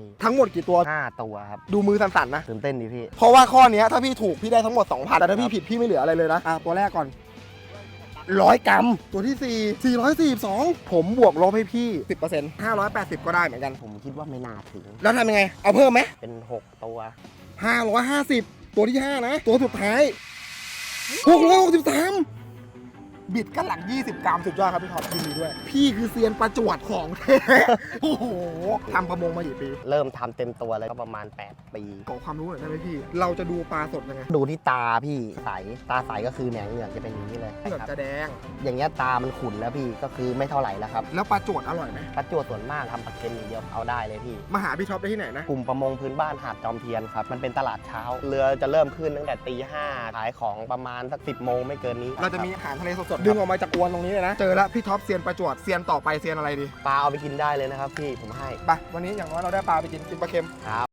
พี่ทั้งหมดกี่ตัว ห้าตัวครับดูมือสั่นๆนะ ตื่นเต้นดีพี่ เพราะว่าข้อเนี้ยถ้าพี่ถูกพี่ได้ทั้งหมด2,000แต่ถ้าพี่ผิดพี่ไม่เหลืออะไรเลยนะอะตัวแรกก่อนร้อยกรัม ตัวที่ 4 442 ผมบวกลบให้พี่ 10% 580 ก็ได้เหมือนกัน ผมคิดว่าไม่น่าถึง แล้วทำยังไง เอาเพิ่มไหม เป็น 6 ตัว 550 ตัวที่ 5 นะ ตัวสุดท้าย663 บิดกันหลัง 20 กรัมสุดยอดครับพี่ท็อปยินดีด้วย พี่คือเซียนประจวดของแท้ โอ้โหทำประมงมากี่ปี เริ่มทำเต็มตัวเลยก็ประมาณ 8 ปี ขอความรู้หน่อยได้ไหมพี่ เราจะดูปลาสดยังไงดูที่ตาพี่ใสตาใสก็คือแหนงเหงือกจะเป็นอย่างนี้เลยเหงือกครับจะแดง อย่างเงี้ยตามันขุ่นแล้วพี่ก็คือไม่เท่าไหร่แล้วครับแล้วปลาจวดอร่อยไหมปัจจุบันส่วนมากทำปลาเค็มอย่างเดียวเอาได้เลยพี่ มาหาพี่ท็อปได้ที่ไหนนะ กลุ่มประมงพื้นบ้านหาดจอมเทียนครับ มันเป็นตลาดเช้า เรือจะเริ่มขึ้นตั้งแต่ตีห้าขายของประมาณสักสิบโมงไม่เกินนี้เราจะมีคบอาหารทะเลสดๆดึงออกมาจากอวนตรงนี้เลยนะ เจอแล้วพี่ท็อปเซียนประจวดเซียนต่อไปเซียนอะไรดี ปลาเอาไปกินได้เลยนะครับพี่ผมให้ ไปวันนี้อย่างน้อยเราได้ปลาไปกินกินปลาเค็ม ครับ